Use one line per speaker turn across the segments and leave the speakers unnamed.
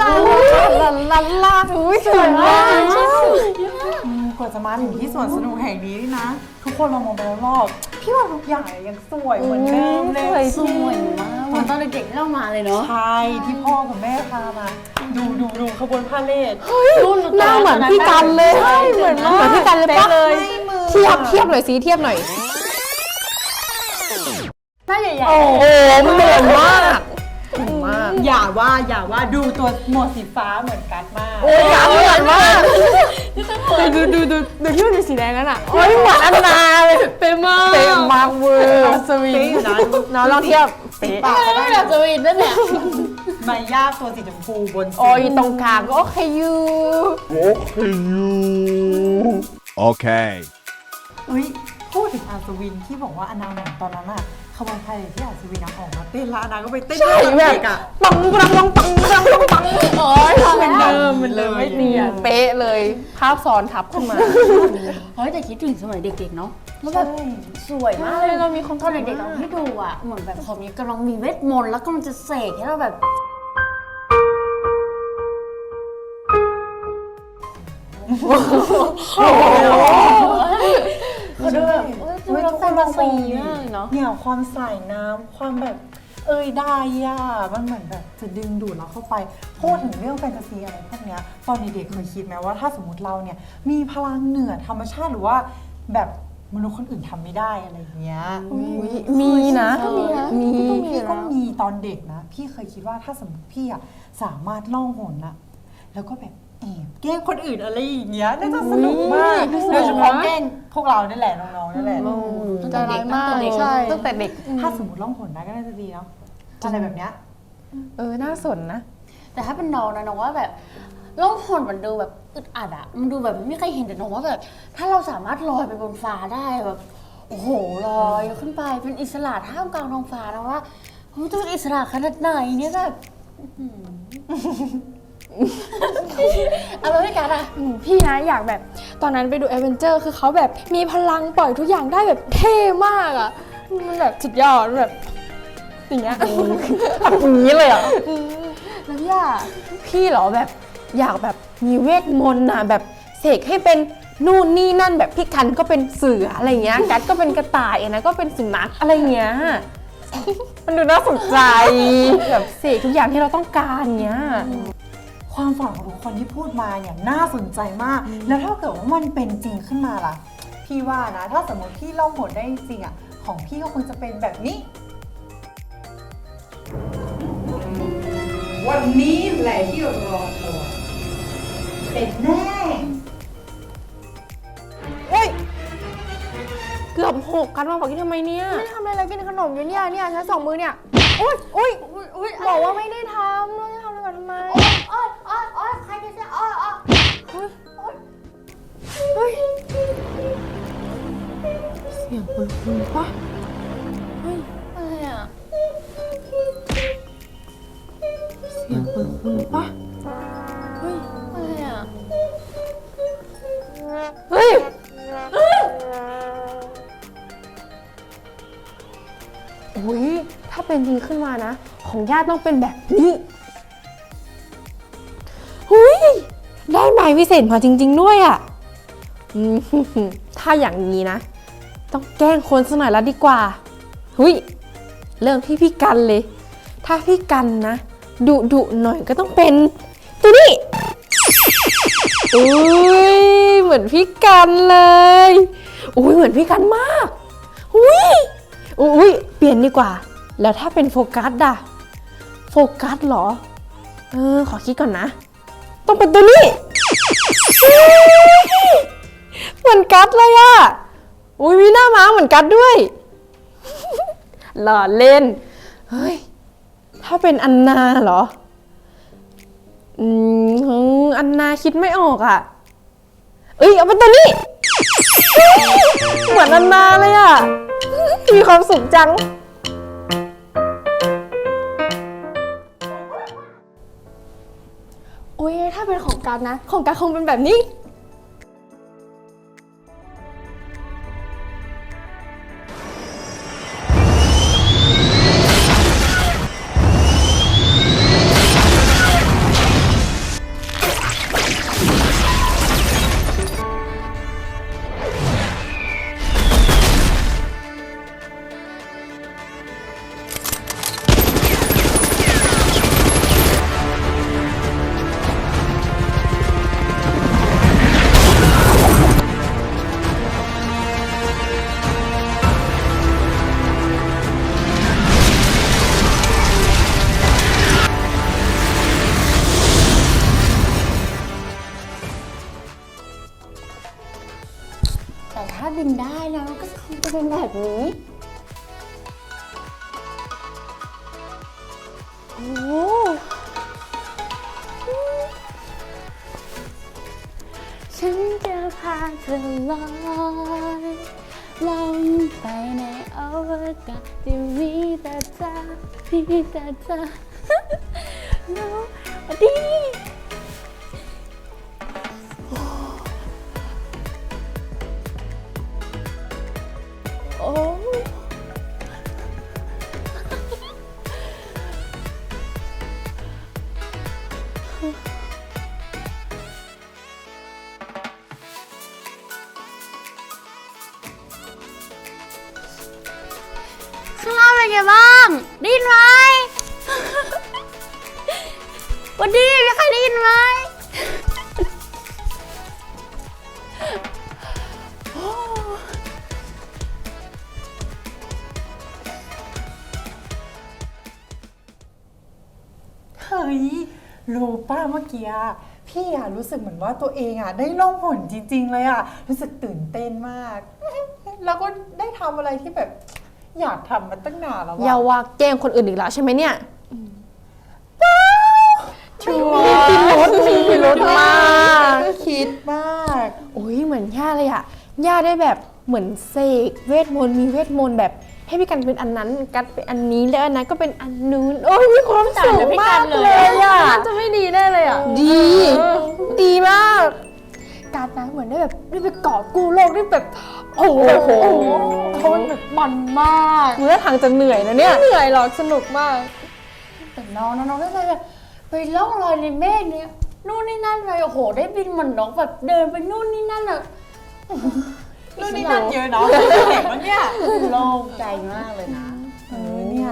ลาลาลาลาอุ้ยสวยมาก
อืมกว่าจะมาถึงที่สวนสนุกแห่งนี้นี่นะ ทุกคนเรามองไปรอบๆพี่ว่าทุกอย่างยังสวยเหมือนเดิมเลย
สวยมากเหมือนตอนเด็กๆที่เรามาเลยเนาะ
ใช่ที่พ่อกับแม่พามา ดูดูดูขบวนพาเลท
หน้าเหมือนพี่กันเลยเหมือนเหมือนพี่กันเลยปะ
ไม่มือ
เทียบเทียบหน่อยสิเทียบหน่อย
หน้าใหญ่
โอ้โหมันเหมือนมากเหมื อนมาก
อย่าว่าอย่าว่าดูตัวหมวดสีฟ้าเหมือนกันมาก
โอ้ยกันเหมือนมากดูดูดูดูที่มันเป็นสีแดงนั่นอะโอ้ยเหมือนอันนาเลยเป๊ะมากเป๊ะมากเวอร์สวิง
เป๊ะอยู่นะ
น้องลองเทียบ
สี
เป๊ะ
ปากก็ได้
ๆแบบสวีทนั่นแหละ
มายาตัวสีชมพูบนสี
โอ้ยตรงกลางก็โอเคอยู่
Okay.
เฮ้ยพูดถึงอาสวินที่บอกว่าอนาเหมือนตอนนั้นอะ ขบวนพาเลทที่อาสวินอะออกมาเต้นแล้วอนาก็ไปเต้น
ใช่
ด้วย
แบ
กั
บ
เด็กอะ
ปังปังปังปังปังปังปัง
โอ้ย
เหมือนเดิมเหมือนเดิม ไม่เปลี่ยนเป๊ะเลย ภาพซ้อนทับขึ้นมา
เฮ้ยแต่คิดถึงสมัยเด็กๆเนาะแล้วแบบสวยมากเลย
เรามีคน
ตอนเด็กๆเราที่ดูอะเหมือนแบบผมกำลังมีเวทมนต์แล้วก็มันจะเสกให้เราแบบเขาดูแบบเอ้ ยดู
เฮ้ย
แล้ว
ทุก
แฟ
คน
น
ลอ
ตางซี
มองดิ
มากเลยเนาะ
เนี่ยความใส่น้ำความแบบเอ้ยได้ย่ามันเหมือนแบบจะดึงดูดเราเข้าไป พูดถึงเรื่องแฟนตาซีอะไรพวกเนี้ยตอนเด็กๆเคยคิดไหมว่าถ้าสมมติเราเนี่ยมีพลังเหนือธรรมชาติหรือว่าแบบมนุษย์คนอื่นทำไม่ได้อะไรอย่างเงี้ย
มีนะ
ก็มีนะ
มี
พี่ก็มีตอนเด็กนะ พี่เคยคิดว่าถ้าสมมติพี่อะสามารถล่องหนนะแล้วก็แบบ แอบแกล้งคนอื่นอะไรอย่างเงี้ยน่าจะสนุกมาก
อุ๊ย
โดยเฉพาะแกล้งพวกเรานี่แหละน้องๆนี่แหละ
ใจร้ายมากใช่ตั้งแต่เด็ก
ถ้าสมมติล่องหนได้ก็น่าจะดีเนาะอะไรแบบเนี้ย
เออน่าสนนะ
แต่ถ้าเป็นน้องนะน้องว่าแบบล่องหนมันดูแบบอึดอัดอะมันดูแบบไม่มีใครเห็นแต่น้องว่าแบบถ้าเราสามารถลอยไปบนฟ้าได้แบบโอ้โหลอยขึ้นไปเป็นอิสระท่ามกลางท้องฟ้านะว่ามันจะเป็นอิสระขนาดไหนเนี่ยแบบอื้อหือ เอาแล้วพี่การอะ
อืมพี่นะอยากแบบตอนนั้นไปดูเอเวนเจอร์คือเขาแบบมีพลังปล่อยทุกอย่างได้แบบเท่มากอะมันแบบสุดยอดมันแบบอย่างเงี้ย
อย่างนี้เลยเหรอ
แล้วพี่อะ
พี่เหรอแบบอยากแบบมีเวทมนต์นะแบบเสกให้เป็นนู่นนี่นั่นแบบพี่กันก็เป็นเสืออะไรเงี้ย กัดก็เป็นกระต่ายนะก็เป็นสุนัขอะไรเงี้ย มันดูน่าสนใจแบบเสกทุกอย่างที่เราต้องการเงี้ย
ความฝันของทุกคนที่พูดมาเนี่ยน่าสนใจมาก แล้วถ้าเกิดว่ามันเป็นจริงขึ้นมาล่ะ พี่ว่านะ ถ้าสมมติพี่ล่องหนได้จริงอะ ของพี่ก็คงจะเป็นแบบนี้ วันนี้แหละที่รอคอยเป็นแน่
โอ้ยเกือบหกกันมาบอกกี้ทำไมเนี่ย
ไม่ได้ทำอะไรเลยกินขนมอยู่เนี่ยเนี่ยใช้สองมือเนี่ย อุ้ยอุ้ย
อุ้ยอุ้ย
บอกว่าไม่ได้ทำเราจะทำอะไรกันทำไม
โอ๊ยโอ๊ย เสียโอ๊ยโอ๊ย
เฮ้ย
เสียงปะ
อะไรอะ
เสียงคุณคุณปะ
อะไรอะ
เฮ้ยโอ้ยถ้าเป็นจริงขึ้นมานะ ของญาติต้องเป็นแบบนี้ายวิเศษมาจริง ๆ ด้วยอะ่ะถ้าอย่างนี้นะ ต้องแกล้งคนสักหน่อยล้วดีกว่า หุยเริ่มที่พี่กันเลย ถ้าพี่กันนะดุดุหน่อยก็ต้องเป็นตัวนี้อุ้ยเหมือนพี่กันเลยอุ้ยเหมือนพี่กันมากอุ้ยอุ้ยเปลี่ยนดีกว่า แล้วถ้าเป็นโฟกัสอะโฟกัสเหรอ เออ ขอคิดก่อนนะ ต้องเป็นตัวนี้ เหมือนกัดเลยอะอุ้ยมีหน้าม้าเหมือนกัดด้วย หล่อเล่น เฮ้ย ถ้าเป็นอันนาเหรอ อืมอันนาคิดไม่ออกอะเอ้ย เอาเป็นตัวนี้ เหมือนอันนาเลยอะมีความสุขจัง
เป็นของการนะ ของการคงเป็นแบบนี้
ฉันจะพาเธอลอยลงไปในอวกาศที่มีแต่เธอมีแต่เธอ no ดี
รู้ป้าเมื่อกี้อะพี่อะรู้สึกเหมือนว่าตัวเองอะได้ล่องหนจริง ๆ เลยอะรู้สึกตื่นเต้นมาก แล้วก็ได้ทำอะไรที่แบบ อยากทำมาตั้งนานแล้ว
อย่า
อะ
ว่าแกล้งคนอื่นอีกแล้วใช่ไหมเนี่ย
ชัวร์
มีพิรุธมาก
คิดมาก
โอ้ยเหมือนย่าเลยอะย่าได้แบบเหมือนเสกเวทมนต์มีเวทมนต์แบบ ให้พี่กันเป็นอันนั้นกัดเป็นอันนี้แล้วอันนั้นก็เป็นอันนู้นโอ้ยมีความสุขมากเลยอะ
มันจะไม่ดีแน่เลยอะ
ดี ดีมาก
การนะเหมือนได้แบบได้ไปกอบกู้โลกได้แบบโอ้โห
โอ้โห
เพราะมันแบบมันมาก
เมื่อทางจะเหนื่อยนะเนี่ย
ไม่เหนื่อยหรอกสนุกมาก
แต่น้องน้องก็เลยแบบไปล่องลอยในเมฆเนี่ยนู่นนี่นั่นไปโอ้โห ได้บินเหมือนนกแบบเดินไปนู่นนี่นั่นอะ
นู่นนี่นั่นเยอะเนาะเห็นมั้งเนี่ย
โล่งใจมากเลยนะ
เออเนี่ย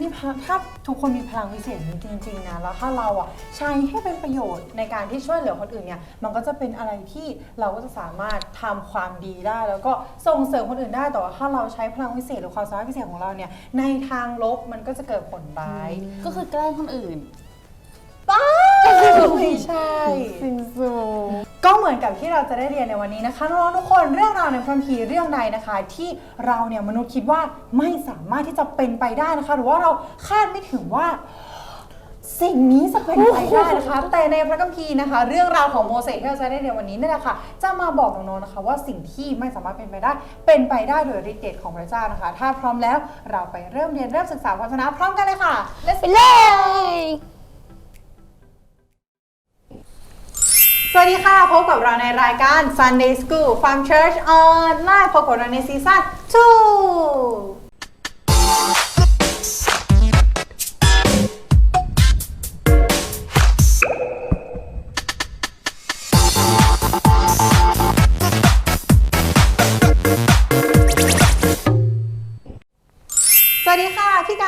นี่พะถ้าทุกคนมีพลังวิเศษนี้จริงๆนะแล้วถ้าเราอะใช้ให้เป็นประโยชน์ในการที่ช่วยเหลือคนอื่นเนี่ยมันก็จะเป็นอะไรที่เราก็จะสามารถทำความดีได้ แล้วก็ส่งเสริมคนอื่นได้แต่ว่าถ้าเราใช้พลังวิเศษหรือความสามารถพิเศษของเราเนี่ยในทางลบมันก็จะเกิดผลร้าย
ก็คือแกล้งคนอื่น
ไม่ใช่ก็เหมือนกับที่เราจะได้เรียนในวันนี้นะคะน้องๆทุกคนเรื่องราวในพระคัมภีร์เรื่องใดนะคะ ที่เราเนี่ยมนุษย์คิดว่าไม่สามารถที่จะเป็นไปได้นะคะ หรือว่าเราคาดไม่ถึงว่า สิ่งนี้จะเป็นไปได้นะคะ แต่ในพระคัมภีร์นะคะ เรื่องราวของโมเสสที่เราจะได้เรียนวันนี้นี่แหละค่ะจะมาบอกน้องๆนะคะ ว่าสิ่งที่ไม่สามารถเป็นไปได้ เป็นไปได้โดยฤทธิ์เดชของพระเจ้านะคะ ถ้าพร้อมแล้วเราไปเริ่มเรียนเริ่มศึกษาพระวจนะพร้อมกันเลยค่ะ Let's
ไปเลย
สวัสดีค่ะ พบกับเราในรายการ Sunday School Farm Church Online พบกับเราในซีซั่น2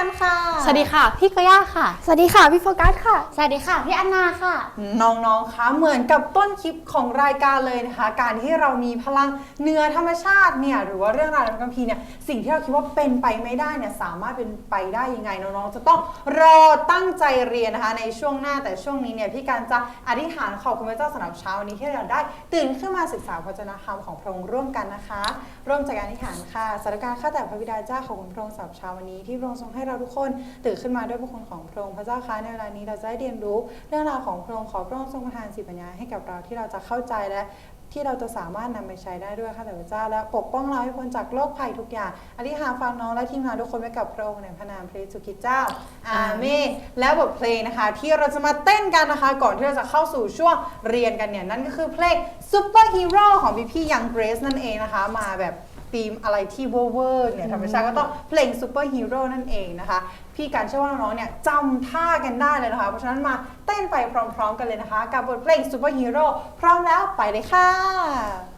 กันค่ะ
สวัสดีค่ะ พี่กย่าค่ะ
สวัสดีค่ะ พี่โฟกัสค่ะ
สวัสดีค่ะ พี่อันนาค่ะ
น้องๆ คะเหมือนกับต้นคลิปของรายการเลยนะคะ การที่เรามีพลังเหนือธรรมชาติเนี่ยหรือว่าเรื่องราวในพระคัมภีร์เนี่ยสิ่งที่เราคิดว่าเป็นไปไม่ได้เนี่ยสามารถเป็นไปได้ยังไงน้องๆ จะต้องรอตั้งใจเรียนนะคะในช่วงหน้าแต่ช่วงนี้เนี่ยพี่การจะอธิษฐานขอบคุณพระเจ้าสำหรับเช้าวันนี้ที่เราได้ ตื่นขึ้นมาศึกษาพระเจนะธรรมของพระองค์ร่วมกันนะคะ ร่วมจากการอธิษฐานค่ะสารการข้าแต่พระบิดาเจ้าของคุณพระองค์สำหรับเช้าวันนี้ที่พระองค์ทรงให้เราราทุกคนตื่นขึ้นมาด้วยพระคุณของพระองค์พระเจ้าคะในเวลานี้เราจะได้เรียนรู้เรื่องราวของพระองค์ขอพระองค์ทรงประทานสิปัญญาให้กับเราที่เราจะเข้าใจและที่เราจะสามารถนำไปใช้ได้ด้วยค่ะแต่พระเจ้า และปกป้องเราให้พ้นจากโรคภัยทุกอย่างอธิษฐานฟังน้องและทีมงานทุกคนไว้กับพระองค์ในพระนามพระเยซูคริสต์เจ้า อาเมนแล้วบทเพลงนะคะ ที่เราจะมาเต้นกันนะคะ ก่อนที่เราจะเข้าสู่ช่วงเรียนกันเนี่ย นั่นก็คือเพลง Super Hero ของพี่พี่ยังเกรซนั่นเองนะคะ มาแบบ ธีมอะไรที่เวอร์เวอร์เนี่ยธรรมชาติก็ต้องเพลง Super Hero นั่นเองนะคะ พี่การเชื่อว่าน้องๆเนี่ยจำท่ากันได้เลยนะคะ เพราะฉะนั้นมาเต้นไปพร้อมๆกันเลยนะคะ กับบทเพลง Super Hero พร้อมแล้วไปเลยค่ะ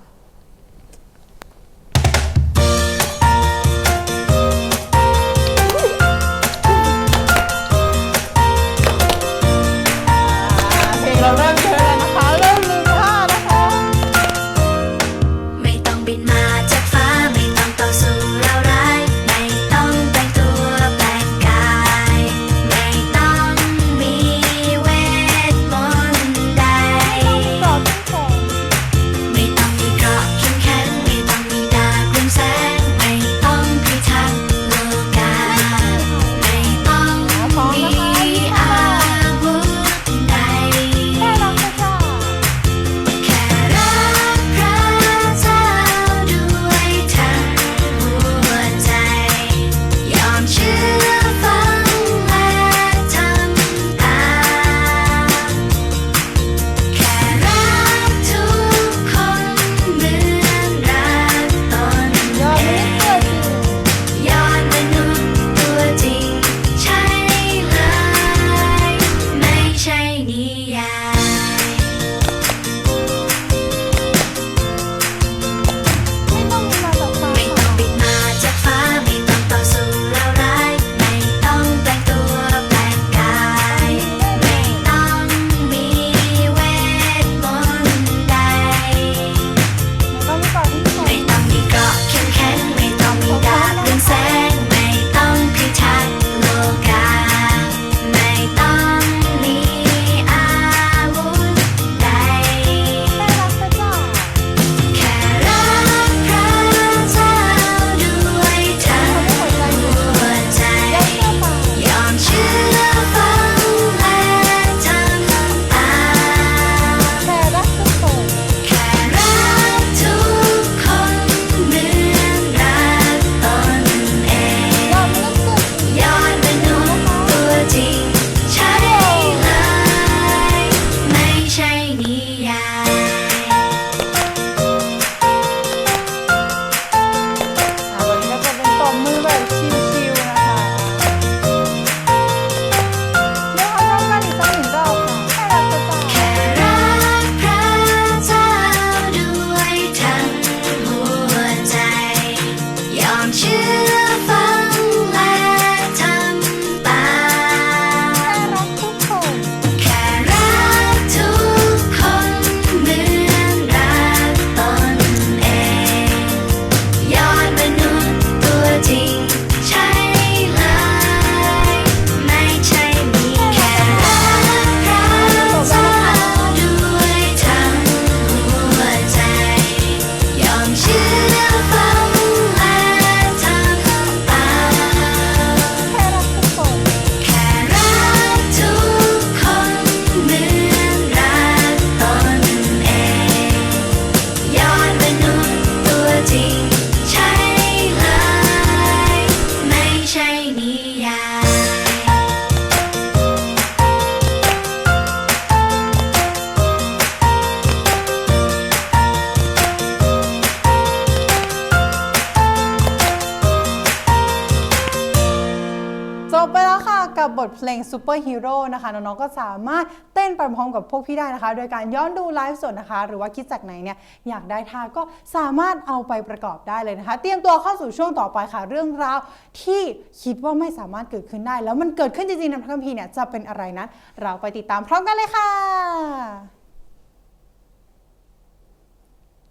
ไปแล้วค่ะ
กับบท
เพลง Super Hero นะคะน้องๆก็สามารถเต้นไปพร้อมกับพวกพี่ได้นะคะ โดยการย้อนดูไลฟ์สดนะคะ หรือว่าคิดจากไหนเนี่ยอยากได้ท่าก็สามารถเอาไปประกอบได้เลยนะคะ เตรียมตัวเข้าสู่ช่วงต่อไปค่ะ เรื่องราวที่คิดว่าไม่สามารถเกิดขึ้นได้ แล้วมันเกิดขึ้นจริงๆในพระคัมภีร์เนี่ยจะเป็นอะไรนั้น เราไปติดตามพร้อมกันเลยค่ะ